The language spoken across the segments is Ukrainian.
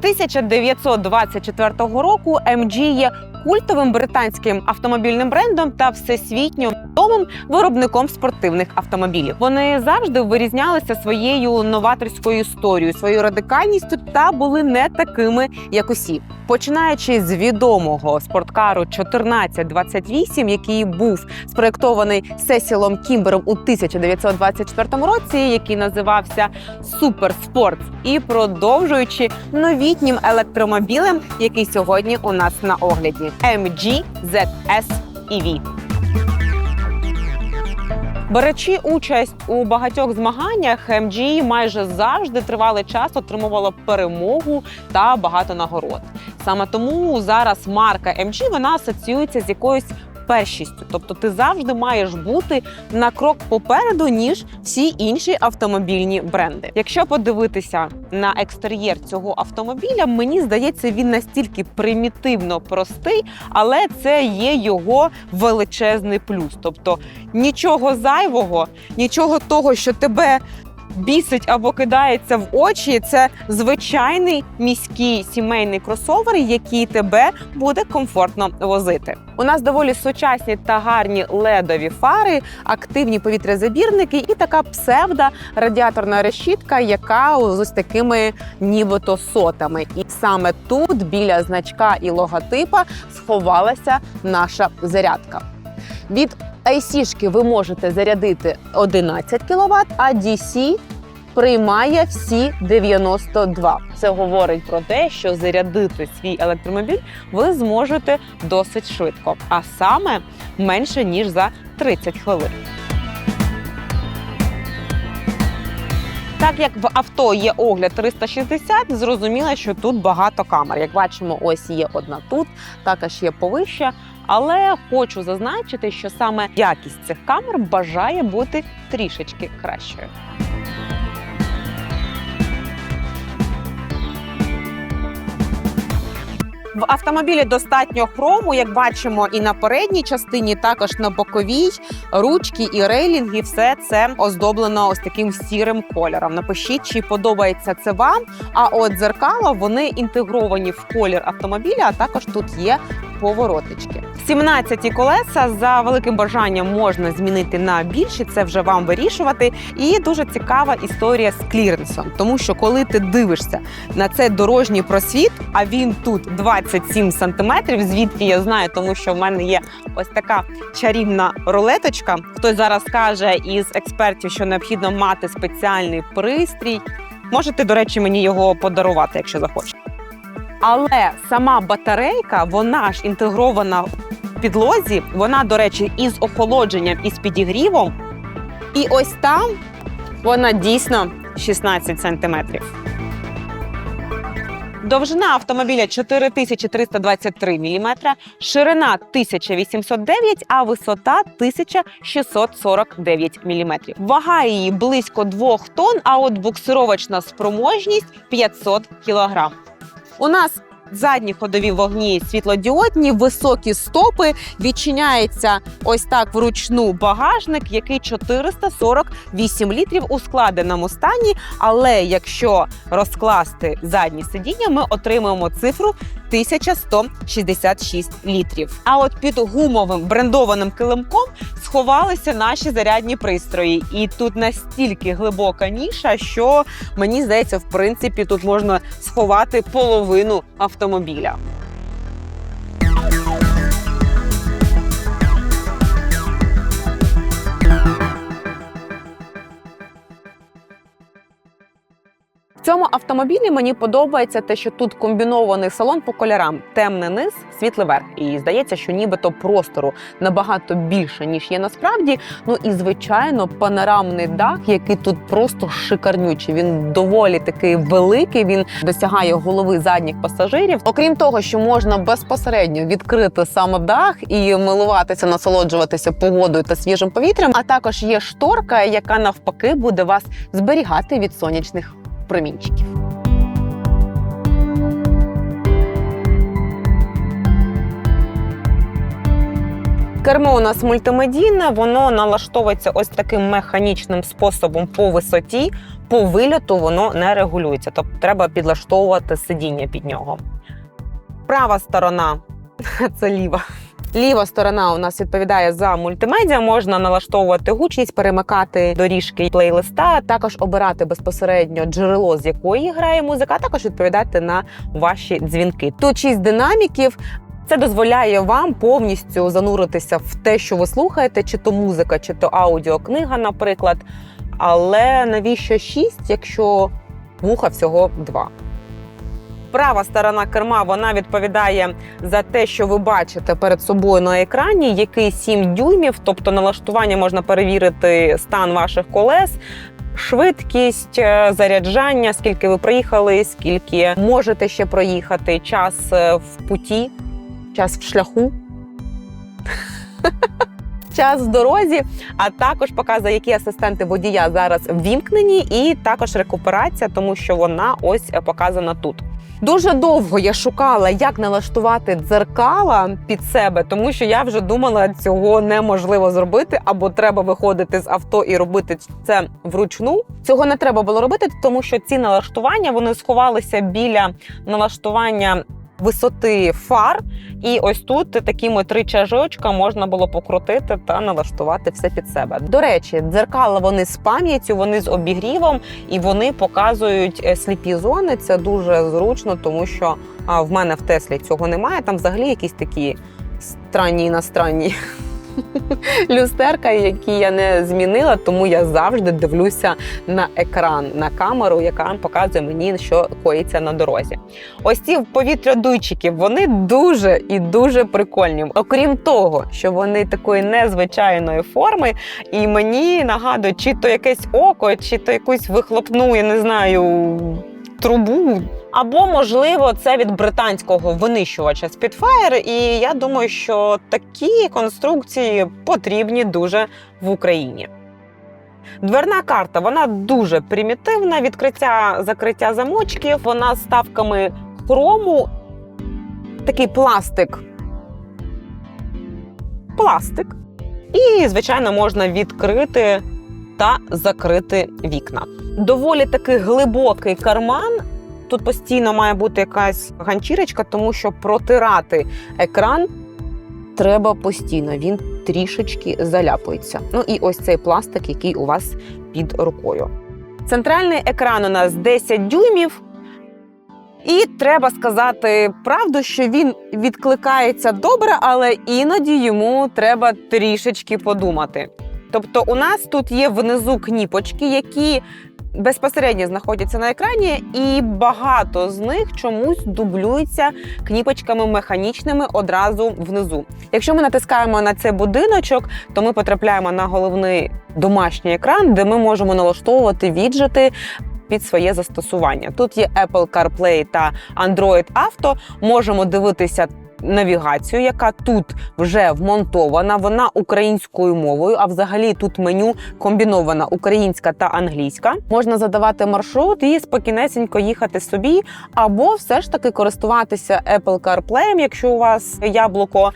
1924 року MG є культовим британським автомобільним брендом та всесвітньо відомим виробником спортивних автомобілів. Вони завжди вирізнялися своєю новаторською історією, своєю радикальністю та були не такими, як усі. Починаючи з відомого спорткару 1428, який був спроєктований Сесілом Кімбером у 1924 році, який називався Супер Спорт, і продовжуючи новітнім електромобілем, який сьогодні у нас на огляді MG ZS EV. Беручи участь у багатьох змаганнях, MG майже завжди тривалий час отримувала перемогу та багато нагород. Саме тому зараз марка MG вона асоціюється з якоюсь першістю. Тобто ти завжди маєш бути на крок попереду, ніж всі інші автомобільні бренди. Якщо подивитися на екстер'єр цього автомобіля, мені здається, він настільки примітивно простий, але це є його величезний плюс. Тобто нічого зайвого, нічого того, що тебе бісить або кидається в очі. Це звичайний міський сімейний кросовер, який тебе буде комфортно возити. У нас доволі сучасні та гарні ледові фари, активні повітрязабірники і така псевда радіаторна решітка, яка з ось такими нібито сотами. І саме тут, біля значка і логотипа, сховалася наша зарядка. Від AC-шки ви можете зарядити 11 кВт, а DC приймає всі 92. Це говорить про те, що зарядити свій електромобіль ви зможете досить швидко, а саме менше ніж за 30 хвилин. Так як в авто є огляд 360, зрозуміло, що тут багато камер. Як бачимо, ось є одна тут, також є повище. Але хочу зазначити, що саме якість цих камер бажає бути трішечки кращою. В автомобілі достатньо хрому, як бачимо, і на передній частині, також на боковій ручки і рейлінги. Все це оздоблено ось таким сірим кольором. Напишіть, чи подобається це вам. А от дзеркала вони інтегровані в колір автомобіля. А також тут є поворотички. 17 колеса за великим бажанням можна змінити на більші. Це вже вам вирішувати. І дуже цікава історія з кліренсом, тому що коли ти дивишся на цей дорожній просвіт, а він тут 27 сантиметрів. Звідки я знаю, тому що в мене є ось така чарівна рулеточка. Хтось зараз каже із експертів, що необхідно мати спеціальний пристрій. Можете, до речі, мені його подарувати, якщо захочете. Але сама батарейка, вона ж інтегрована в підлозі. Вона, до речі, із охолодженням і з підігрівом. І ось там вона дійсно 16 сантиметрів. Довжина автомобіля 4323 мм, ширина 1809, а висота 1649 мм. Вага її близько 2 тонн, а от буксировочна спроможність 500 кг. У нас задні ходові вогні світлодіодні, високі стопи. Відчиняється ось так вручну багажник, який 448 літрів у складеному стані. Але якщо розкласти задні сидіння, ми отримаємо цифру 1166 літрів. А от під гумовим брендованим килимком сховалися наші зарядні пристрої, і тут настільки глибока ніша, що мені здається, в принципі, тут можна сховати половину автомобіля. В цьому автомобілі мені подобається те, що тут комбінований салон по кольорам: темний низ, світлий верх. І здається, що нібито простору набагато більше ніж є насправді. Ну і звичайно, панорамний дах, який тут просто шикарнючий. Він доволі такий великий. Він досягає голови задніх пасажирів. Окрім того, що можна безпосередньо відкрити саме дах і милуватися, насолоджуватися погодою та свіжим повітрям. А також є шторка, яка навпаки буде вас зберігати від сонячних промінчиків. Кермо у нас мультимедійне, воно налаштовується ось таким механічним способом по висоті. по вильоту воно не регулюється, тобто треба підлаштовувати сидіння під нього. Права сторона це ліва. Ліва сторона у нас відповідає за мультимедіа. Можна налаштовувати гучність, перемикати доріжки плейлиста, також обирати безпосередньо джерело, з якої грає музика, а також відповідати на ваші дзвінки. Тут шість динаміків. Це дозволяє вам повністю зануритися в те, що ви слухаєте, чи то музика, чи то аудіокнига, наприклад. Але навіщо шість, якщо вуха всього два? Права сторона керма вона відповідає за те, що ви бачите перед собою на екрані, який 7 дюймів, тобто налаштування можна перевірити стан ваших колес. Швидкість е, заряджання, скільки ви проїхали, скільки можете ще проїхати, час е, в путі, час в шляху, час в дорозі, а також показує, які асистенти водія зараз ввімкнені, і також рекуперація, тому що вона ось е, показана тут. Дуже довго я шукала, як налаштувати дзеркала під себе, тому що я вже думала, цього неможливо зробити, або треба виходити з авто і робити це вручну. Цього не треба було робити, тому що ці налаштування вони сховалися біля налаштування. Висоти фар, і ось тут такими три чажочка можна було покрутити та налаштувати все під себе. До речі, дзеркала вони з пам'яттю, вони з обігрівом і вони показують е, сліпі зони. Це дуже зручно, тому що в мене в Теслі цього немає. Там взагалі якісь такі странні іностранні люстерка, які я не змінила, тому я завжди дивлюся на екран, на камеру, яка показує мені, що коїться на дорозі. Ось ці повітрядуйчики, вони дуже і дуже прикольні. Окрім того, що вони такої незвичайної форми, і мені нагадують, чи то якесь око, чи то якусь вихлопну, я не знаю, трубу. Або, можливо, це від британського винищувача Spitfire, і я думаю, що такі конструкції потрібні дуже в Україні. Дверна карта вона дуже примітивна. Відкриття закриття замочків, вона з ставками хрому. Такий пластик. Пластик. І, звичайно, можна відкрити та закрити вікна. Доволі таки глибокий карман. Тут постійно має бути якась ганчірочка, тому що протирати екран треба постійно. Він трішечки заляпується. Ну і ось цей пластик, який у вас під рукою. Центральний екран у нас 10 дюймів. І треба сказати правду, що він відкликається добре, але іноді йому треба трішечки подумати. Тобто, у нас тут є внизу кніпочки, які безпосередньо знаходяться на екрані, і багато з них чомусь дублюються кніпочками механічними одразу внизу. Якщо ми натискаємо на цей будиночок, то ми потрапляємо на головний домашній екран, де ми можемо налаштовувати віджити. Під своє застосування тут є Apple CarPlay та Android Auto. Можемо дивитися навігацію, яка тут вже вмонтована. Вона українською мовою. А взагалі тут меню комбінована українська та англійська. Можна задавати маршрут і спокійнесенько їхати собі, або все ж таки користуватися Apple CarPlay, якщо у вас яблуко.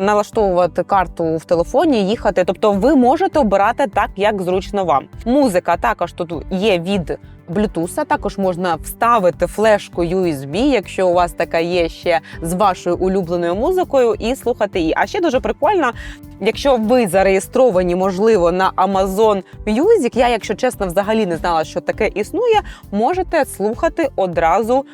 Налаштовувати карту в телефоні, їхати. Тобто, ви можете обирати так, як зручно вам. Музика також тут є від Bluetooth, Також можна вставити флешку USB, якщо у вас така є ще з вашою улюбленою музикою, і слухати її. А ще дуже прикольно, якщо ви зареєстровані, можливо, на Amazon Music, Я, якщо чесно, взагалі не знала, що таке існує, можете слухати одразу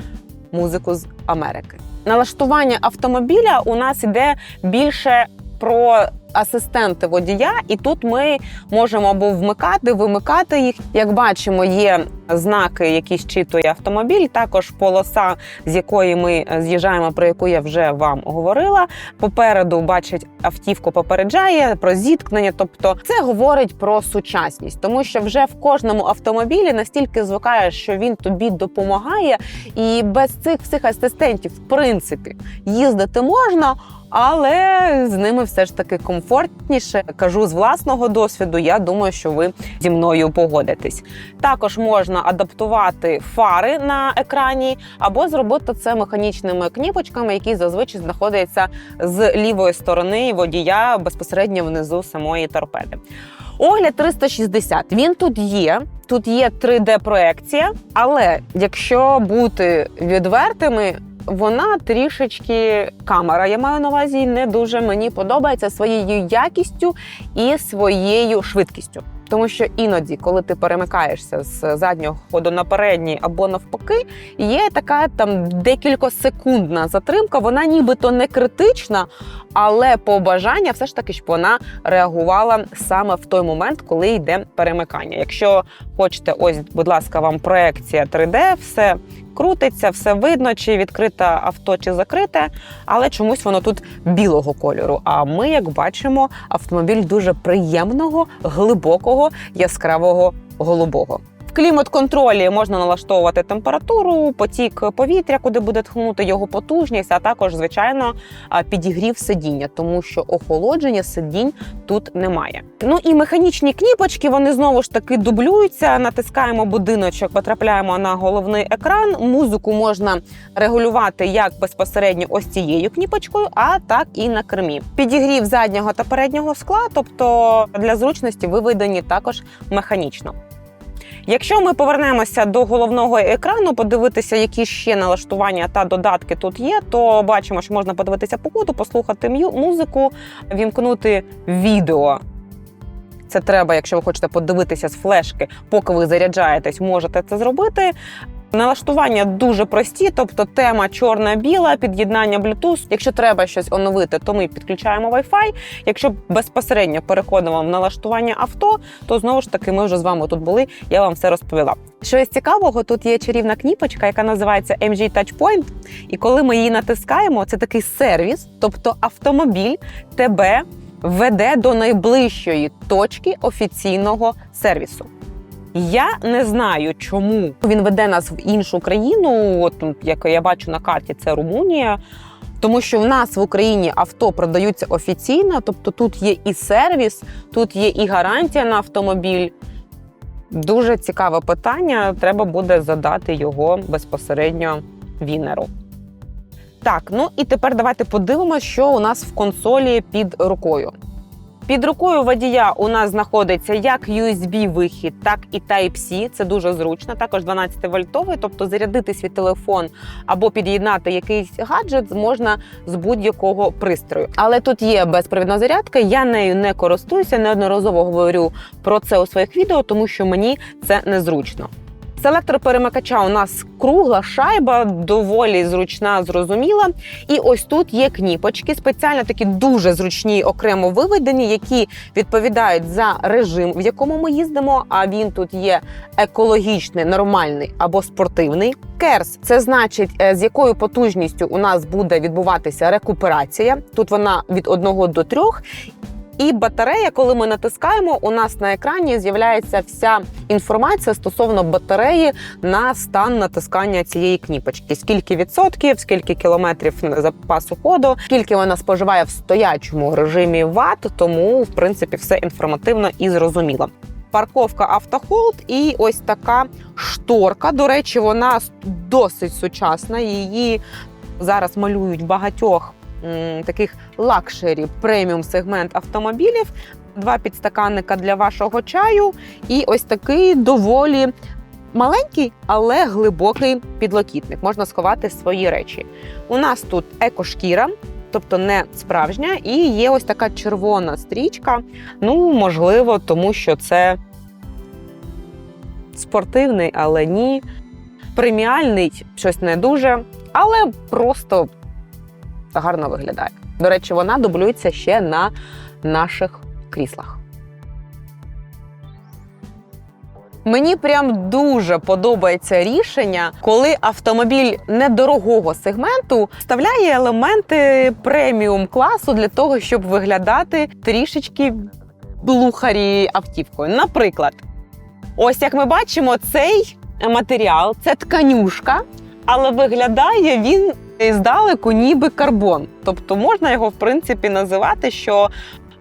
музику з Америки. Налаштування автомобіля у нас іде більше про асистенти водія, і тут ми можемо або вмикати, вимикати їх. Як бачимо, є знаки, які щитує автомобіль. Також полоса, з якої ми з'їжджаємо, про яку я вже вам говорила. Попереду бачить автівку, попереджає про зіткнення. Тобто, це говорить про сучасність, тому що вже в кожному автомобілі настільки звикає, що він тобі допомагає, і без цих всіх асистентів, в принципі, їздити можна. Але з ними все ж таки комфортніше. Кажу з власного досвіду. Я думаю, що ви зі мною погодитесь. Також можна адаптувати фари на екрані, або зробити це механічними кніпочками, які зазвичай знаходяться з лівої сторони водія безпосередньо внизу самої торпеди. Огляд 360. Він тут є. Тут є 3D-проекція, але якщо бути відвертими, вона трішечки камера, я маю на увазі, не дуже мені подобається своєю якістю і своєю швидкістю. Тому що іноді, коли ти перемикаєшся з заднього ходу на передній або навпаки, є така там декількосекундна затримка. Вона нібито не критична, але по бажання все ж таки, щоб вона реагувала саме в той момент, коли йде перемикання. Якщо хочете, ось, будь ласка, вам проекція 3D, все крутиться, все видно, чи відкрите авто, чи закрите, але чомусь воно тут білого кольору. А ми, як бачимо, автомобіль дуже приємного, глибокого, яскравого голубого. Клімат-контролі можна налаштовувати температуру, потік повітря, куди буде тхнути його потужність, а також, звичайно, підігрів сидіння, тому що охолодження сидінь тут немає. Ну і механічні кніпочки вони знову ж таки дублюються. Натискаємо будиночок, потрапляємо на головний екран. Музику можна регулювати як безпосередньо ось цією кніпочкою, а так і на кермі. Підігрів заднього та переднього скла, тобто для зручності виведені також механічно. Якщо ми повернемося до головного екрану, подивитися, які ще налаштування та додатки тут є, то бачимо, що можна подивитися погоду, послухати музику, вімкнути відео. Це треба, якщо ви хочете подивитися з флешки, поки ви заряджаєтесь, можете це зробити. Налаштування дуже прості, тобто тема чорна-біла, під'єднання Bluetooth. Якщо треба щось оновити, то ми підключаємо Wi-Fi. Якщо безпосередньо переходимо в налаштування авто, то знову ж таки ми вже з вами тут були. Я вам все розповіла. Щось цікавого, тут є чарівна кніпочка, яка називається MG Touchpoint. І коли ми її натискаємо, це такий сервіс, тобто автомобіль тебе веде до найближчої точки офіційного сервісу. Я не знаю, чому він веде нас в іншу країну. От як я бачу на карті, це Румунія. Тому що в нас в Україні авто продаються офіційно, тобто тут є і сервіс, тут є і гарантія на автомобіль. Дуже цікаве питання. Треба буде задати його безпосередньо Вінеру. Так, ну і тепер давайте подивимося, що у нас в консолі під рукою. Під рукою водія у нас знаходиться як USB-вихід, так і Type-C. Це дуже зручно. Також 12-вольтовий, тобто зарядити свій телефон або під'єднати якийсь гаджет можна з будь-якого пристрою. Але тут є безпровідна зарядка. Я нею не користуюся. Неодноразово говорю про це у своїх відео, тому що мені це незручно. Селектор перемикача у нас кругла шайба, доволі зручна, зрозуміла. І ось тут є кніпочки, спеціально такі дуже зручні, окремо виведені, які відповідають за режим, в якому ми їздимо. А він тут є екологічний, нормальний або спортивний. Керс це значить, е, з якою потужністю у нас буде відбуватися рекуперація. Тут вона від 1 до 3. І батарея, коли ми натискаємо, у нас на екрані з'являється вся інформація стосовно батареї на стан натискання цієї кніпочки. Скільки відсотків, скільки кілометрів запасу ходу, скільки вона споживає в стоячому режимі ватт, тому в принципі все інформативно і зрозуміло. Парковка автохолд і ось така шторка. До речі, вона досить сучасна. Її зараз малюють багатьох таких лакшері преміум сегмент автомобілів. Два підстаканника для вашого чаю, і ось такий доволі маленький, але глибокий підлокітник. Можна сховати свої речі. У нас тут екошкіра, тобто не справжня, і є ось така червона стрічка. Ну, можливо, тому що це спортивний, але ні. Преміальний щось не дуже, але просто гарно виглядає. До речі, вона дублюється ще на наших кріслах. Мені прям дуже подобається рішення, коли автомобіль недорогого сегменту вставляє елементи преміум класу для того, щоб виглядати трішечки блухарі автівкою. Наприклад, ось як ми бачимо, цей матеріал це тканюшка, але виглядає він здалеку ніби карбон. Тобто можна його в принципі називати, що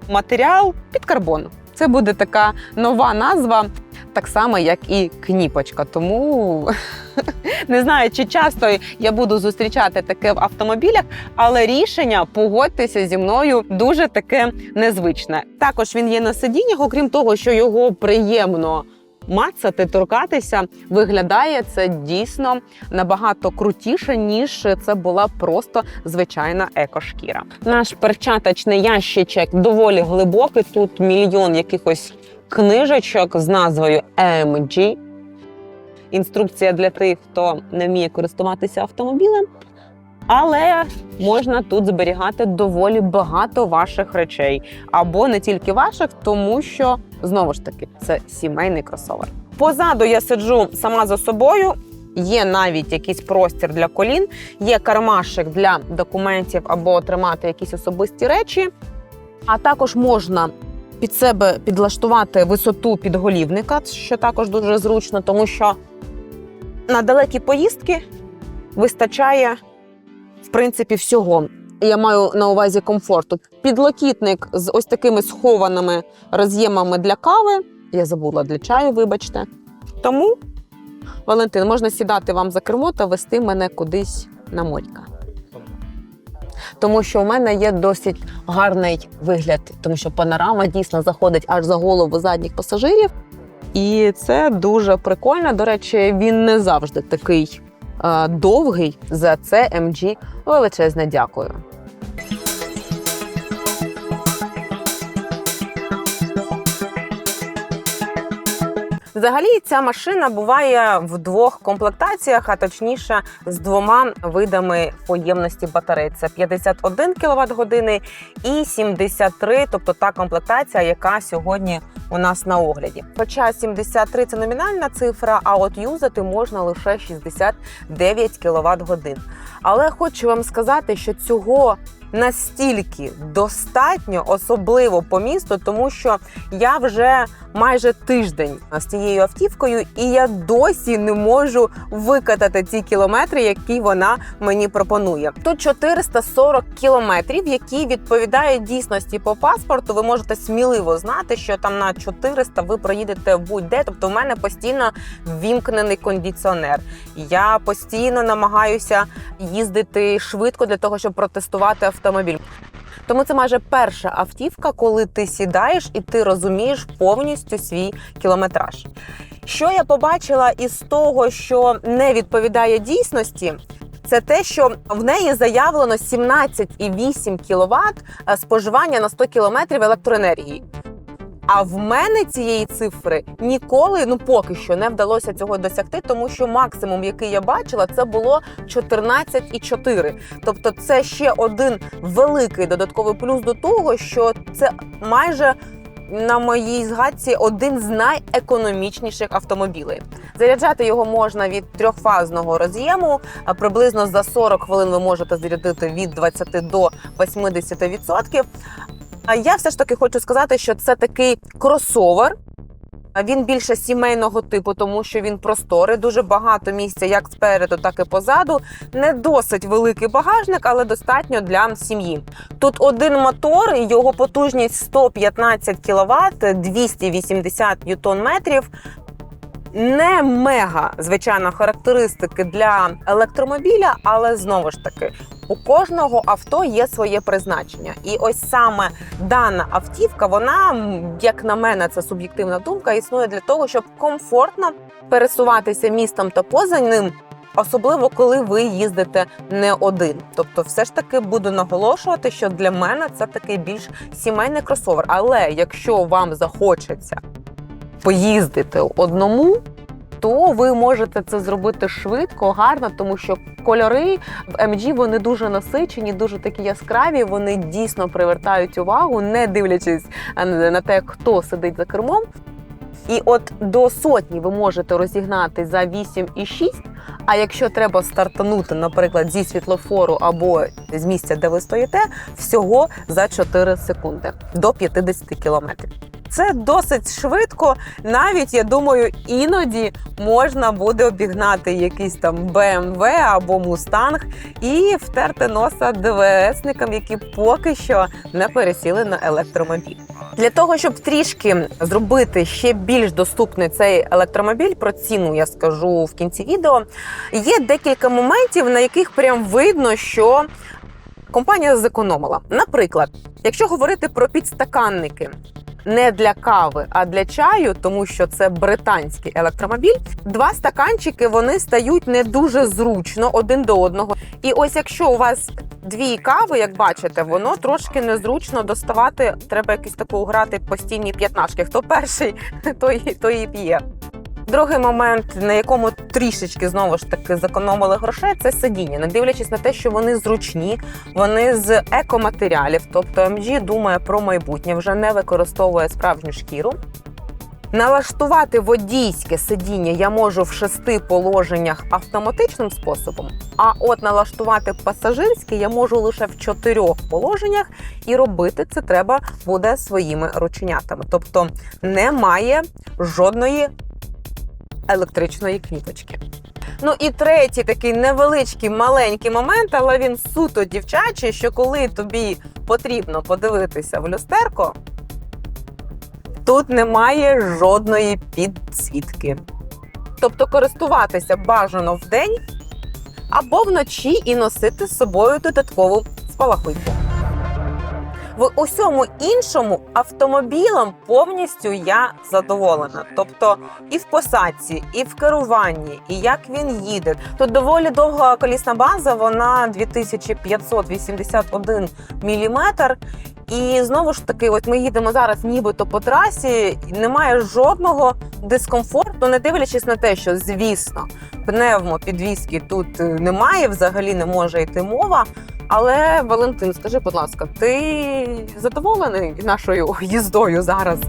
матеріал під карбон. Це буде така нова назва, так само, як і кніпочка. Тому не знаю, чи часто я буду зустрічати таке в автомобілях, але рішення погодьтеся зі мною дуже таке незвичне. Також він є на сидіннях, окрім того, що його приємно. Мацати, торкатися виглядає це дійсно набагато крутіше, ніж це була просто звичайна екошкіра. Наш перчаточний ящичок доволі глибокий. Тут мільйон якихось книжечок з назвою MG. Інструкція для тих, хто не вміє користуватися автомобілем. Але можна тут зберігати доволі багато ваших речей, або не тільки ваших, тому що знову ж таки це сімейний кросовер. Позаду я сиджу сама за собою. Є навіть якийсь простір для колін, є кармашик для документів або тримати якісь особисті речі. А також можна під себе підлаштувати висоту підголівника, що також дуже зручно, тому що на далекі поїздки вистачає в принципі всього. Я маю на увазі комфорту. Підлокітник з ось такими схованими роз'ємами для кави. Я забула для чаю, вибачте. Тому, Валентин, можна сідати вам за кермо та вести мене кудись на морька. Тому що у мене є досить гарний вигляд, тому що панорама дійсно заходить аж за голову задніх пасажирів. І це дуже прикольно. До речі, він не завжди такий довгий. За це MG величезне дякую. Взагалі, ця машина буває в двох комплектаціях, а точніше з двома видами поємності батарей: це 51 кВт години і 73, тобто та комплектація, яка сьогодні у нас на огляді. Хоча 73 – це номінальна цифра, а от юзати можна лише 69 кВт годин. Але хочу вам сказати, що цього настільки достатньо, особливо по місту, тому що я вже майже тиждень з цією автівкою, і я досі не можу викатати ці кілометри, які вона мені пропонує. Тут 440 кілометрів, які відповідають дійсності по паспорту. Ви можете сміливо знати, що там на 400 ви проїдете будь-де. Тобто, в мене постійно ввімкнений кондиціонер. Я постійно намагаюся їздити швидко для того, щоб протестувати автомобіль. Тому це майже перша автівка, коли ти сідаєш і ти розумієш повністю свій кілометраж. Що я побачила із того, що не відповідає дійсності, це те, що в неї заявлено 17,8 кВт споживання на 100 км електроенергії. А в мене цієї цифри ніколи, ну поки що, не вдалося цього досягти, тому що максимум, який я бачила, це було 14,4. Тобто, це ще один великий додатковий плюс до того, що це майже. На моїй згадці один з найекономічніших автомобілів. Заряджати його можна від трьохфазного роз'єму. Приблизно за 40 хвилин ви можете зарядити від 20 до 80%. А я все ж таки хочу сказати, що це такий кросовер. Він більше сімейного типу, тому що він просторий, дуже багато місця як спереду, так і позаду. Не досить великий багажник, але достатньо для сім'ї. Тут один мотор, його потужність 115 кВт, 280 ньютон метрів. Не мега звичайно характеристики для електромобіля, але знову ж таки у кожного авто є своє призначення, і ось саме дана автівка, вона як на мене, це суб'єктивна думка, існує для того, щоб комфортно пересуватися містом та поза ним. Особливо коли ви їздите не один. Тобто, все ж таки буду наголошувати, що для мене це такий більш сімейний кросовер. Але якщо вам захочеться поїздити одному, то ви можете це зробити швидко, гарно, тому що кольори в MG вони дуже насичені, дуже такі яскраві. Вони дійсно привертають увагу, не дивлячись е, на те, хто сидить за кермом. І от до сотні ви можете розігнати за 8,6, а якщо треба стартанути, наприклад, зі світлофору або з місця, де ви стоїте, всього за 4 секунди до 50 кілометрів. Це досить швидко. Навіть я думаю, іноді можна буде обігнати якийсь там BMW або Mustang і втерти носа ДВСникам, які поки що не пересіли на електромобіль. Для того, щоб трішки зробити ще більш доступний цей електромобіль, про ціну я скажу в кінці відео. Є декілька моментів, на яких прям видно, що компанія зекономила. Наприклад, якщо говорити про підстаканники. Не для кави, а для чаю, тому що це британський електромобіль. Два стаканчики вони стають не дуже зручно один до одного. І ось якщо у вас дві кави, як бачите, воно трошки незручно доставати. Треба якісь таку грати постійні п'ятнашки. Хто перший, той, той і п'є. Другий момент, на якому трішечки знову ж таки зекономили грошей, це сидіння. Не дивлячись на те, що вони зручні, вони з екоматеріалів. Тобто MG думає про майбутнє, вже не використовує справжню шкіру. Налаштувати водійське сидіння я можу в шести положеннях автоматичним способом. А от налаштувати пасажирське я можу лише в чотирьох положеннях, і робити це треба буде своїми рученятами. Тобто немає жодної електричної квіточки. Ну і третій такий невеличкий маленький момент, але він суто дівчачий, що коли тобі потрібно подивитися в люстерко, тут немає жодної підсвітки. Тобто користуватися бажано вдень або вночі і носити з собою додаткову спалахуйку. В усьому іншому автомобілем повністю я задоволена. Тобто і в посадці, і в керуванні, і як він їде. Тут доволі довга колісна база, вона 2581 мм. І знову ж таки, от ми їдемо зараз, нібито по трасі, немає жодного дискомфорту, не дивлячись на те, що звісно, пневмопідвізки тут е, немає, взагалі не може йти мова. Але Валентин, скажи, будь ласка, ти задоволений нашою їздою зараз?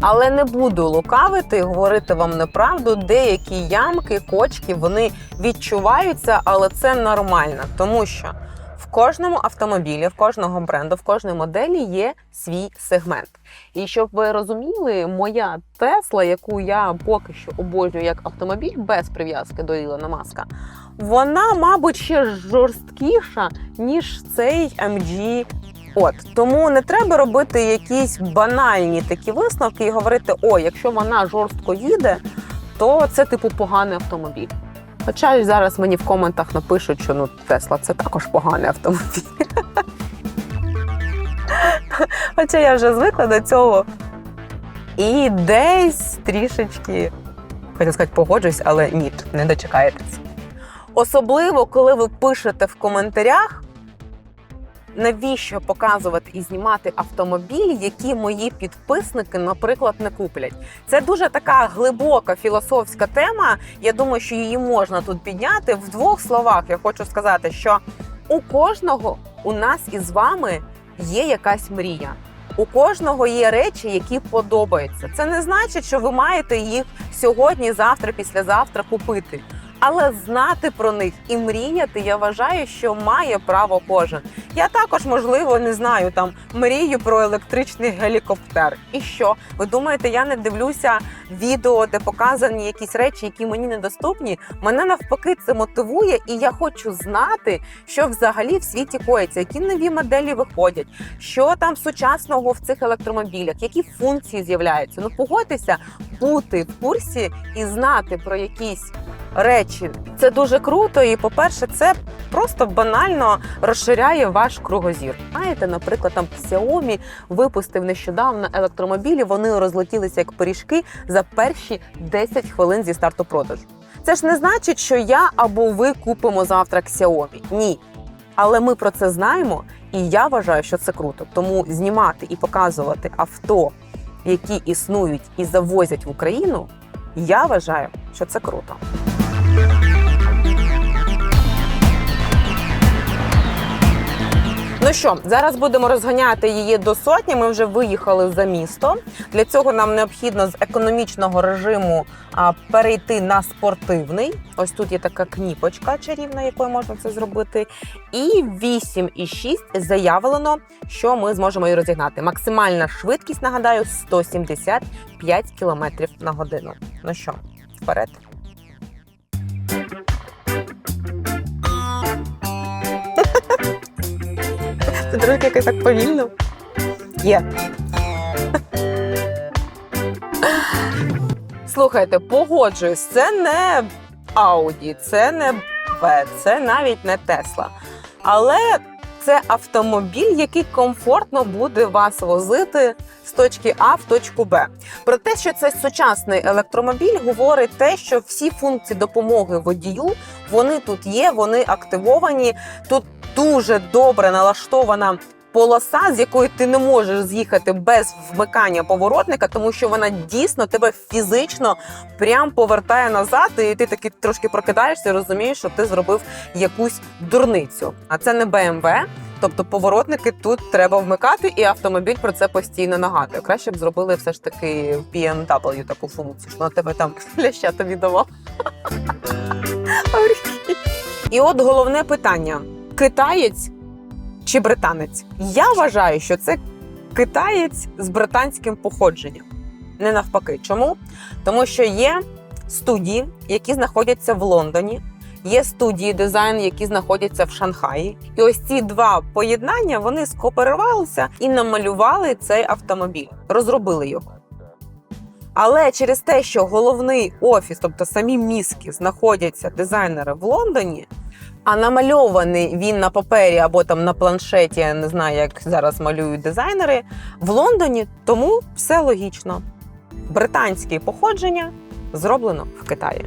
Але не буду лукавити говорити вам неправду. Деякі ямки, кочки вони відчуваються, але це нормально, тому що кожному автомобілі, в кожного бренду, в кожній моделі є свій сегмент. І щоб ви розуміли, моя Тесла, яку я поки що обожнюю як автомобіль без прив'язки до Ілона Маска, вона, мабуть, ще жорсткіша, ніж цей MG. От тому не треба робити якісь банальні такі висновки і говорити: о, якщо вона жорстко їде, то це типу поганий автомобіль. Хоча зараз мені в коментах напишуть, що ну Тесла це також поганий автомобіль. Хоча я вже звикла до цього. І десь трішечки, хотів сказати, погоджуюсь, але ні, не дочекаєтесь. Особливо, коли ви пишете в коментарях, навіщо показувати і знімати автомобіль, які мої підписники, наприклад, не куплять. Це дуже така глибока філософська тема. Я думаю, що її можна тут підняти. В двох словах я хочу сказати, що у кожного у нас із вами є якась мрія. У кожного є речі, які подобаються. Це не значить, що ви маєте їх сьогодні, завтра, післязавтра купити. Але знати про них і мріяти, я вважаю, що має право кожен. Я також, можливо, не знаю там мрію про електричний гелікоптер. І що? Ви думаєте, я не дивлюся відео, де показані якісь речі, які мені недоступні? Мене навпаки це мотивує, і я хочу знати, що взагалі в світі коїться, які нові моделі виходять, що там сучасного в цих електромобілях, які функції з'являються. Ну погодьтеся, бути в курсі і знати про якісь речі. Це дуже круто. І, по-перше, це просто банально розширяє ваш кругозір. Знаєте, наприклад, там Xiaomi випустив нещодавно електромобілі. Вони розлетілися як пиріжки за перші 10 хвилин зі старту продажу. Це ж не значить, що я або ви купимо завтра Xiaomi. Ні. Але ми про це знаємо, і я вважаю, що це круто. Тому знімати і показувати авто, які існують і завозять в Україну, я вважаю, що це круто. Ну що, зараз будемо розганяти її до сотні. Ми вже виїхали за місто. Для цього нам необхідно з економічного режиму а, перейти на спортивний. Ось тут є така кніпочка чарівна, якою можна це зробити. І 8,6 заявлено, що ми зможемо її розігнати. Максимальна швидкість, нагадаю, 175 км на годину. Ну що, вперед. Це трохи якось так повільно. Є. Слухайте, погоджуюсь, це не Audi, це не BMW, це навіть не Tesla. Але це автомобіль, який комфортно буде вас возити з точки А в точку Б. Про те, що це сучасний електромобіль, говорить те, що всі функції допомоги водію вони тут є, вони активовані. Тут дуже добре налаштована. Полоса, з якої ти не можеш з'їхати без вмикання поворотника, тому що вона дійсно тебе фізично прям повертає назад, і ти таки трошки прокидаєшся і розумієш, що ти зробив якусь дурницю. А це не BMW, Тобто поворотники тут треба вмикати, і автомобіль про це постійно нагадує. Краще б зробили все ж таки в BMW таку функцію, що на тебе там ляща тобі давав. І от головне питання: китаєць чи британець? Я вважаю, що це китаєць з британським походженням. Не навпаки. Чому? Тому що є студії, які знаходяться в Лондоні, є студії дизайн, які знаходяться в Шанхаї. І ось ці два поєднання вони скооперувалися і намалювали цей автомобіль, розробили його. Але через те, що головний офіс, тобто самі мізки, знаходяться дизайнери в Лондоні, а намальований він на папері або там на планшеті, я не знаю, як зараз малюють дизайнери в Лондоні, тому все логічно. Британське походження зроблено в Китаї.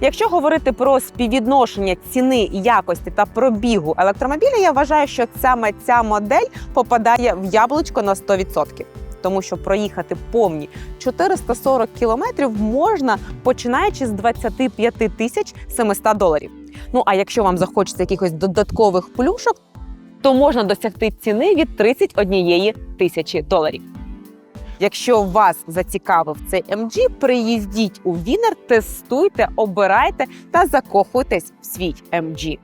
Якщо говорити про співвідношення ціни, якості та пробігу електромобіля, я вважаю, що саме ця модель попадає в яблучко на 100%. Тому що проїхати повні 440 кілометрів можна починаючи з 25 тисяч 700 доларів. Ну а якщо вам захочеться якихось додаткових плюшок, то можна досягти ціни від 31 тисячі доларів. Якщо вас зацікавив цей MG, приїздіть у Вінер, тестуйте, обирайте та закохуйтесь в свій MG.